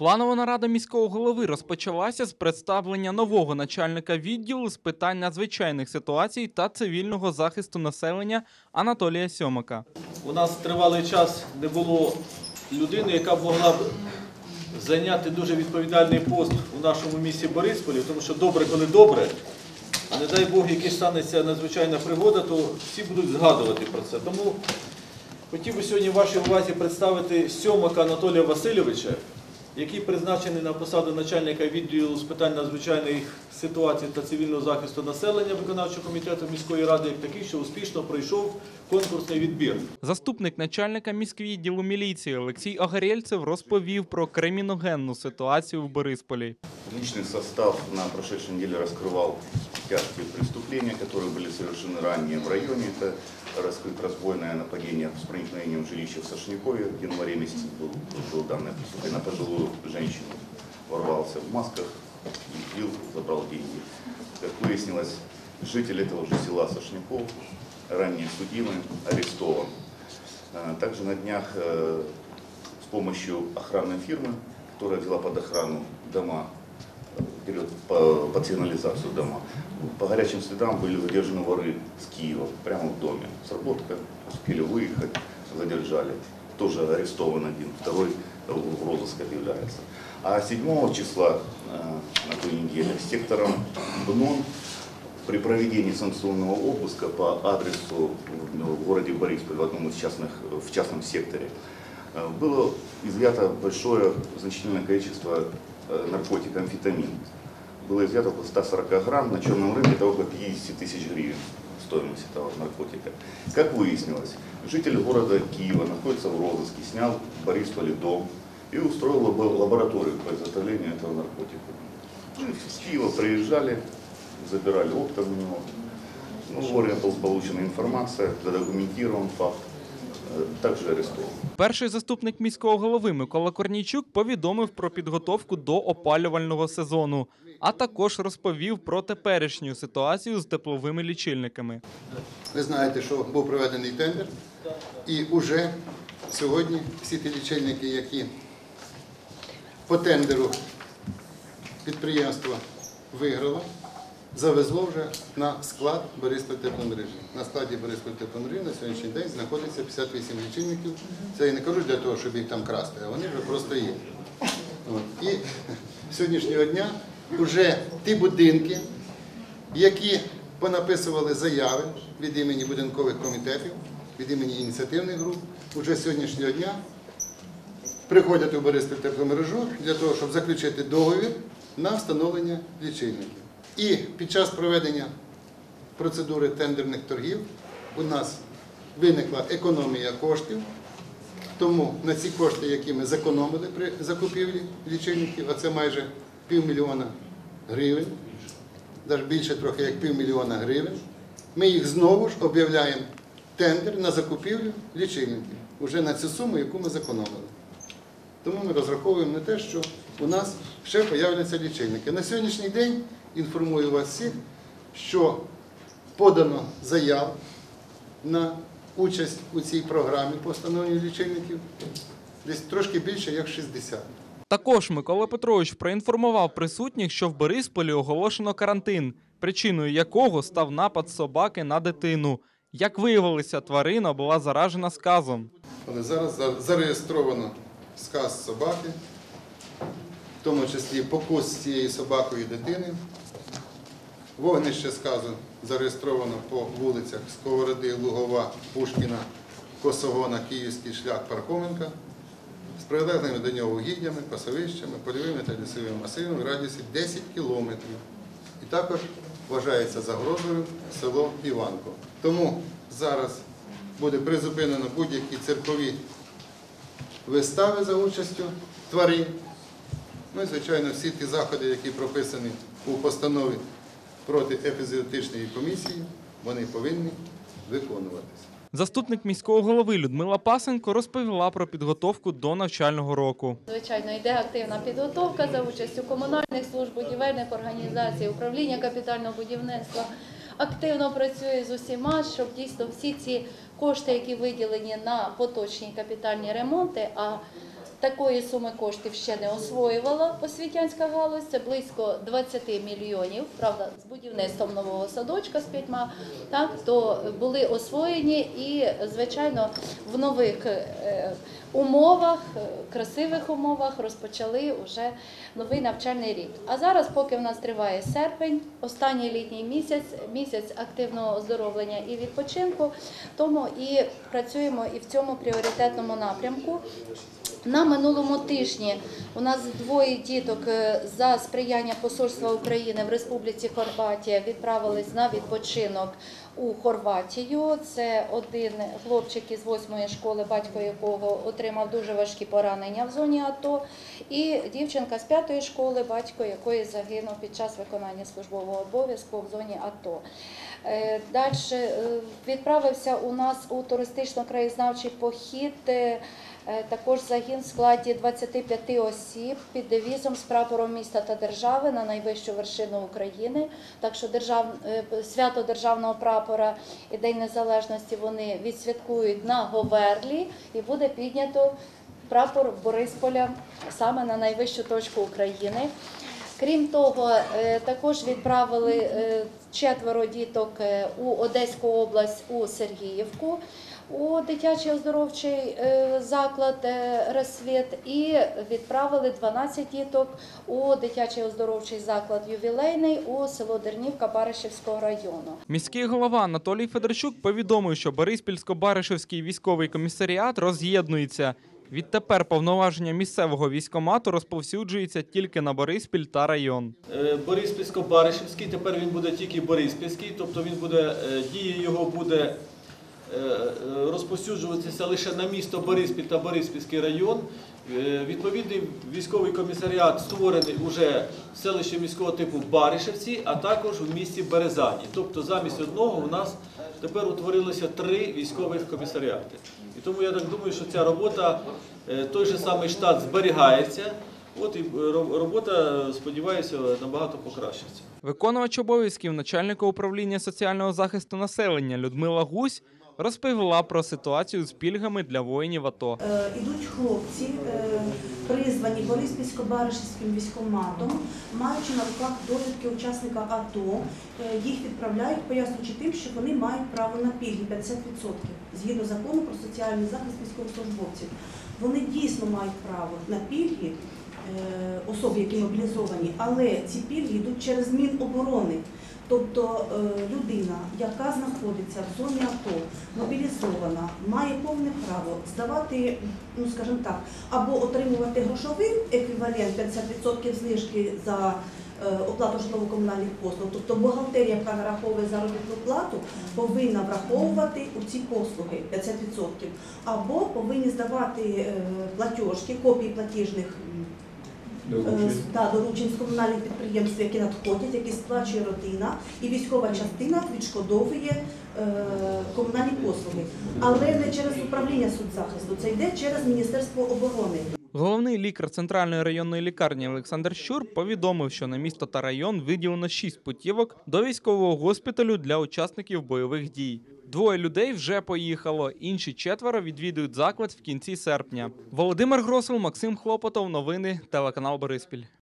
Планова нарада міського голови розпочалася з представлення нового начальника відділу з питань надзвичайних ситуацій та цивільного захисту населення Анатолія Сьомака. У нас тривалий час не було людини, яка б могла б зайняти дуже відповідальний пост у нашому місті Борисполі, тому що добре, коли добре, а не дай Бог, якась станеться надзвичайна пригода, то всі будуть згадувати про це. Тому хотів би сьогодні вашій увазі представити сьомака Анатолія Васильовича, який призначений на посаду начальника відділу з питань надзвичайних ситуацій та цивільного захисту населення виконавчого комітету міської ради, як такий, що успішно пройшов конкурсний відбір. Заступник начальника міськвідділу міліції Олексій Огарєльцев розповів про криміногенну ситуацію в Борисполі. Личный состав на прошедшей неделе раскрывал тяжкие преступления, которые были совершены ранее в районе. Это раскрыт разбойное нападение с проникновением в жилище в Сошникове. В январе месяце был, был данное преступление на пожилую женщину. Ворвался в масках, избил, забрал деньги. Как выяснилось, житель этого же села Сошников, ранее судимый, арестован. А, Также на днях э, с помощью охранной фирмы, которая взяла под охрану дома, берет по- под сигнализацию дома, по горячим следам были задержаны воры с Киева, прямо в доме. С работы успели выехать, задержали. Тоже арестован один, второй в розыск объявляется. А 7 числа э, на той неделе сектором БНОН при проведении санкционного обыска по адресу ну, в городе Борисполь, в одном из частных, в частном секторе, э, было изъято большое, значительное количество э, наркотика амфетамин. Было изъято около 140 грамм, на черном рынке это около 50 тысяч гривен стоимость этого наркотика. Как выяснилось, житель города Киева находится в розыске, снял Борисполе дом и устроил лабо- лабораторию по изготовлению этого наркотика. Ну, С Киева приезжали, забирали оптом у него. Ну, вовремя была получена информация, задокументирован факт, э, также арестован. Перший заступник міського голови Микола Корнійчук повідомив про підготовку до опалювального сезону, а також розповів про теперішню ситуацію з тепловими лічильниками. Ви знаєте, що був проведений тендер, і вже сьогодні всі ті лічильники, які по тендеру підприємство виграло, завезло вже на склад Бориспіль тепломережі. На складі Бориспіль тепломережі на сьогоднішній день знаходиться 58 лічильників. Це я не кажу для того, щоб їх там красти, а вони вже просто є. От. І з сьогоднішнього дня вже ті будинки, які понаписували заяви від імені будинкових комітетів, від імені ініціативних груп, уже з сьогоднішнього дня приходять у Бориспіль тепломережу для того, щоб заключити договір на встановлення лічильників. І під час проведення процедури тендерних торгів у нас виникла економія коштів, тому на ці кошти, які ми зекономили при закупівлі лічильників, а це майже півмільйона гривень, навіть більше трохи як півмільйона гривень, ми їх знову ж об'являємо тендер на закупівлю лічильників вже на цю суму, яку ми зекономили. Тому ми розраховуємо на те, що у нас ще появляться лічильники. На сьогоднішній день інформую вас всіх, що подано заяв на участь у цій програмі по встановленню лічильників десь трошки більше як 60. Також Микола Петрович проінформував присутніх, що в Борисполі оголошено карантин, причиною якого став напад собаки на дитину. Як виявилося, тварина була заражена сказом. Але зараз за- зареєстровано сказ собаки, в тому числі покус з цією собакою дитини. Вогнище сказу зареєстровано по вулицях Сковороди, Лугова, Пушкіна, Косогона, Київський шлях Пархоменка з прилеглими до нього угіддями, пасовищами, польовими та лісовими масивами в радіусі 10 кілометрів. І також вважається загрозою село Іванко. Тому зараз буде призупинено будь-які циркові вистави за участю тварин. Ну і, звичайно, всі ті заходи, які прописані у постанові проти епізоотичної комісії, вони повинні виконуватися. Заступник міського голови Людмила Пасенко розповіла про підготовку до навчального року. Звичайно, йде активна підготовка за участю комунальних служб, будівельних організацій, управління капітального будівництва. Активно працює з усіма, щоб дійсно всі ці кошти, які виділені на поточні капітальні ремонти, а Такої суми коштів ще не освоювала освітянська галузь. Це близько 20 мільйонів. Правда, з будівництвом нового садочка з п'ятьма, так то були освоєні і, звичайно, в нових е, умовах, е, красивих умовах розпочали вже новий навчальний рік. А зараз, поки в нас триває серпень, останній літній місяць, місяць активного оздоровлення і відпочинку, тому і працюємо і в цьому пріоритетному напрямку. На минулому тижні у нас двоє діток е, за сприяння Посольства України в Республіці Хорватія відправились на відпочинок у Хорватію. Це один хлопчик із восьмої школи, батько якого отримав дуже важкі поранення в зоні АТО, і дівчинка з п'ятої школи, батько якої загинув під час виконання службового обов'язку в зоні АТО. Далі відправився у нас у туристично-краєзнавчий похід. Е, Також загін в складі 25 осіб під девізом з прапором міста та держави на найвищу вершину України. Так що держав... е, свято державного прапора і День Незалежності вони відсвяткують на Говерлі і буде піднято прапор Борисполя саме на найвищу точку України. Крім того, е, також відправили четверо діток у Одеську область у Сергіївку у дитячий оздоровчий е, заклад е, «Розсвіт» і відправили 12 діток у дитячий оздоровчий заклад ювілейний у село Дернівка Баришівського району. Міський голова Анатолій Федорчук повідомив, що Бориспільсько-Баришевський військовий комісаріат роз'єднується. Відтепер повноваження місцевого військомату розповсюджується тільки на Бориспіль та район. Е, Бориспільсько-Баришівський, тепер він буде тільки Бориспільський, тобто він буде, дія його буде розповсюджуватися лише на місто Бориспіль та Бориспільський район. Е, Відповідний військовий комісаріат створений уже в селищі міського типу Баришевці, а також в місті Березані. Тобто замість одного у нас тепер утворилося три військових комісаріати. І тому я так думаю, що ця робота, е, той же самий штат зберігається. От і е, робота, сподіваюся, набагато покращиться. Виконувач обов'язків начальника управління соціального захисту населення Людмила Гусь розповіла про ситуацію з пільгами для воїнів АТО. Е, Ідуть хлопці, е, призвані Бориспільсько-Баришівським військоматом, маючи на руках довідки учасника АТО, е, їх відправляють, пояснюючи тим, що вони мають право на пільги 50% згідно закону про соціальний захист військовослужбовців. Вони дійсно мають право на пільги особи, які мобілізовані, але ці пільги йдуть через Міноборони. Тобто е, людина, яка знаходиться в зоні АТО, мобілізована, має повне право здавати, ну скажімо так, або отримувати грошовий еквівалент 50% знижки за е, оплату житлово-комунальних послуг. Тобто бухгалтерія, яка нараховує заробітну плату, повинна враховувати у ці послуги 50%. Або повинні здавати е, платіжки, копії платіжних м, Е, да, доручень з комунальних підприємств, які надходять, які сплачує родина, і військова частина відшкодовує е, комунальні послуги. Але не через управління соцзахисту, це йде через Міністерство оборони. Головний лікар центральної районної лікарні Олександр Щур повідомив, що на місто та район виділено шість путівок до військового госпіталю для учасників бойових дій. Двоє людей вже поїхало, інші четверо відвідують заклад в кінці серпня. Володимир Гросов, Максим Хлопотов. Новини телеканал Бориспіль.